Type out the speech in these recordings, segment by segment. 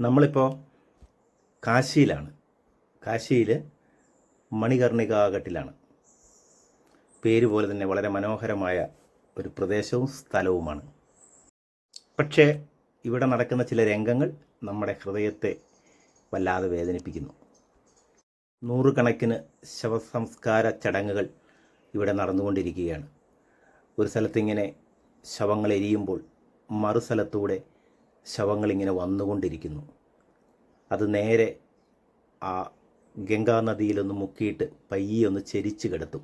നമ്മളിപ്പോൾ കാശിയിലാണ്. കാശിയിൽ മണികർണികാഘട്ടിലാണ്. പേര് പോലെ തന്നെ വളരെ മനോഹരമായ ഒരു പ്രദേശവും സ്ഥലവുമാണ്. പക്ഷേ ഇവിടെ നടക്കുന്ന ചില രംഗങ്ങൾ നമ്മുടെ ഹൃദയത്തെ വല്ലാതെ വേദനിപ്പിക്കുന്നു. നൂറുകണക്കിന് ശവസംസ്കാര ചടങ്ങുകൾ ഇവിടെ നടന്നുകൊണ്ടിരിക്കുകയാണ്. ഒരു സ്ഥലത്തിങ്ങനെ ശവങ്ങൾ എരിയുമ്പോൾ മറു സ്ഥലത്തൂടെ ശവങ്ങളിങ്ങനെ വന്നുകൊണ്ടിരിക്കുന്നു. അത് നേരെ ആ ഗംഗാനദിയിലൊന്ന് മുക്കിയിട്ട് പയ്യെ ഒന്ന് ചെരിച്ച് കിടത്തും.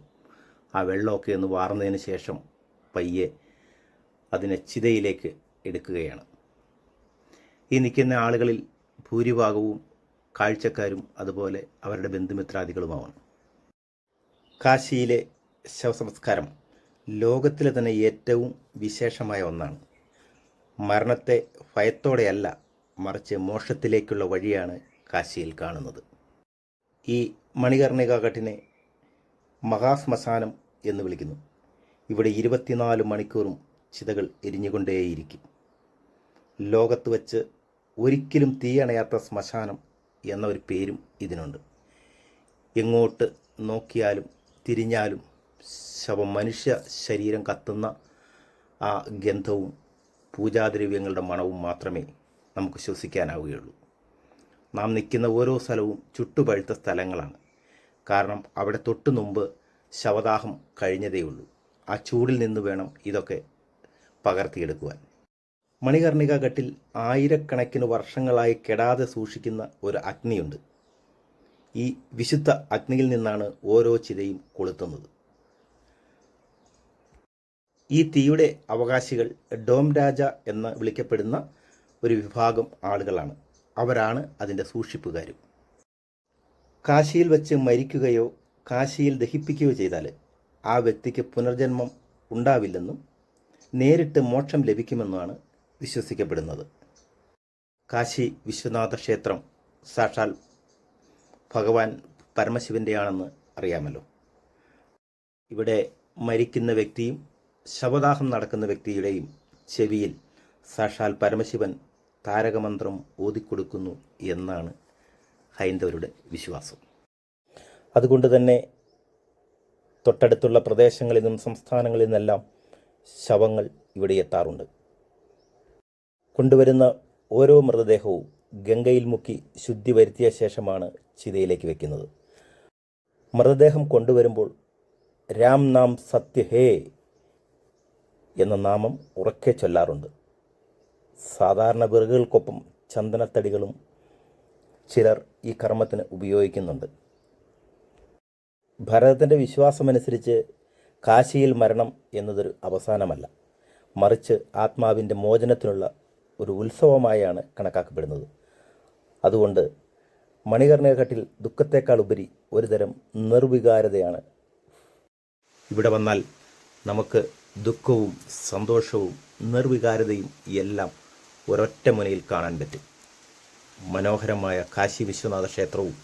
ആ വെള്ളമൊക്കെ ഒന്ന് വാർന്നതിന് ശേഷം പയ്യെ അതിനെ ചിതയിലേക്ക് എടുക്കുകയാണ്. ഈ നിൽക്കുന്ന ആളുകളിൽ ഭൂരിഭാഗവും കാഴ്ചക്കാരും അതുപോലെ അവരുടെ ബന്ധുമിത്രാദികളുമാണ് കാശിയിലെ ശവസംസ്കാരം ലോകത്തിലെ തന്നെ ഏറ്റവും വിശേഷമായ ഒന്നാണ്. മരണത്തെ ഭയത്തോടെയല്ല മറിച്ച് മോക്ഷത്തിലേക്കുള്ള വഴിയാണ് കാശിയിൽ കാണുന്നത്. ഈ മണികർണികാഘട്ടിനെ മഹാശ്മശാനം എന്ന് വിളിക്കുന്നു. ഇവിടെ ഇരുപത്തിനാല് മണിക്കൂറും ചിതകൾ എരിഞ്ഞുകൊണ്ടേയിരിക്കും. ലോകത്ത് വച്ച് ഒരിക്കലും തീയണയാത്ത ശ്മശാനം എന്ന ഒരു പേരും ഇതിനുണ്ട്. എങ്ങോട്ട് നോക്കിയാലും തിരിഞ്ഞാലും ശവം മനുഷ്യ ശരീരം കത്തുന്ന ആ ഗന്ധവും പൂജാദ്രവ്യങ്ങളുടെ മണവും മാത്രമേ നമുക്ക് ശ്വസിക്കാനാവുകയുള്ളൂ. നാം നിൽക്കുന്ന ഓരോ സ്ഥലവും ചുട്ടുപഴുത്ത സ്ഥലങ്ങളാണ്. കാരണം അവിടെ തൊട്ടു മുമ്പ് ശവദാഹം കഴിഞ്ഞതേയുള്ളൂ. ആ ചൂടിൽ നിന്ന് വേണം ഇതൊക്കെ പകർത്തിയെടുക്കുവാൻ. മണികർണിക ഘട്ടിൽ ആയിരക്കണക്കിന് വർഷങ്ങളായി കെടാതെ സൂക്ഷിക്കുന്ന ഒരു അഗ്നിയുണ്ട്. ഈ വിശുദ്ധ അഗ്നിയിൽ നിന്നാണ് ഓരോ ചിതയും കൊളുത്തുന്നത്. ഈ തീയുടെ അവകാശികൾ ഡോം രാജ എന്ന് വിളിക്കപ്പെടുന്ന ഒരു വിഭാഗം ആളുകളാണ്. അവരാണ് അതിന്റെ സൂക്ഷിപ്പുകാരും. കാശിയിൽ വെച്ച് മരിക്കുകയോ കാശിയിൽ ദഹിപ്പിക്കുകയോ ചെയ്താൽ ആ വ്യക്തിക്ക് പുനർജന്മം ഉണ്ടാവില്ലെന്നും നേരിട്ട് മോക്ഷം ലഭിക്കുമെന്നുമാണ് വിശ്വസിക്കപ്പെടുന്നത്. കാശി വിശ്വനാഥ ക്ഷേത്രം സാക്ഷാൽ ഭഗവാൻ പരമശിവന്റെയാണെന്ന് അറിയാമല്ലോ. ഇവിടെ മരിക്കുന്ന വ്യക്തിയും ശവദാഹം നടക്കുന്ന വ്യക്തിയുടെയും ചെവിയിൽ സാക്ഷാൽ പരമശിവൻ താരകമന്ത്രം ഓതിക്കൊടുക്കുന്നു എന്നാണ് ഹൈന്ദവരുടെ വിശ്വാസം. അതുകൊണ്ട് തന്നെ തൊട്ടടുത്തുള്ള പ്രദേശങ്ങളിൽ നിന്നും സംസ്ഥാനങ്ങളിൽ നിന്നെല്ലാം ശവങ്ങൾ ഇവിടെ എത്താറുണ്ട്. കൊണ്ടുവരുന്ന ഓരോ മൃതദേഹവും ഗംഗയിൽ മുക്കി ശുദ്ധി വരുത്തിയ ശേഷമാണ് ചിതയിലേക്ക് വെക്കുന്നത്. മൃതദേഹം കൊണ്ടുവരുമ്പോൾ രാം നാം സത്യ ഹേ എന്ന നാമം ഉറക്കെ ചൊല്ലാറുണ്ട്. സാധാരണ വിറകുകൾക്കൊപ്പം ചന്ദനത്തടികളും ചിലർ ഈ കർമ്മത്തിന് ഉപയോഗിക്കുന്നുണ്ട്. ഭരതത്തിന്റെ വിശ്വാസമനുസരിച്ച് കാശിയിൽ മരണം എന്നതൊരു അവസാനമല്ല. മറിച്ച് ആത്മാവിന്റെ മോചനത്തിനുള്ള ഒരു ഉത്സവമായാണ് കണക്കാക്കപ്പെടുന്നത്. അതുകൊണ്ട് മണികർണികഘട്ടിൽ ദുഃഖത്തേക്കാൾ ഉപരി ഒരുതരം നിർവികാരതയാണ്. ഇവിടെ വന്നാൽ നമുക്ക് ദുഃഖവും സന്തോഷവും നിർവികാരതയും എല്ലാം ഒരൊറ്റ മുനയിൽ കാണാൻ പറ്റും. മനോഹരമായ കാശി വിശ്വനാഥ ക്ഷേത്രവും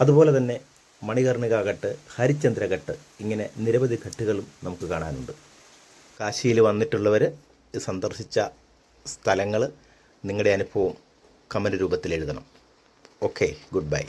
അതുപോലെ തന്നെ മണികർണികാഘട്ട് ഹരിചന്ദ്രഘട്ട് ഇങ്ങനെ നിരവധി ഘട്ടുകളും നമുക്ക് കാണാനുണ്ട്. കാശിയിൽ വന്നിട്ടുള്ളവർ സന്ദർശിച്ച സ്ഥലങ്ങൾ നിങ്ങളുടെ അനുഭവം കമന്റ് രൂപത്തിൽ എഴുതണം. Okay good bye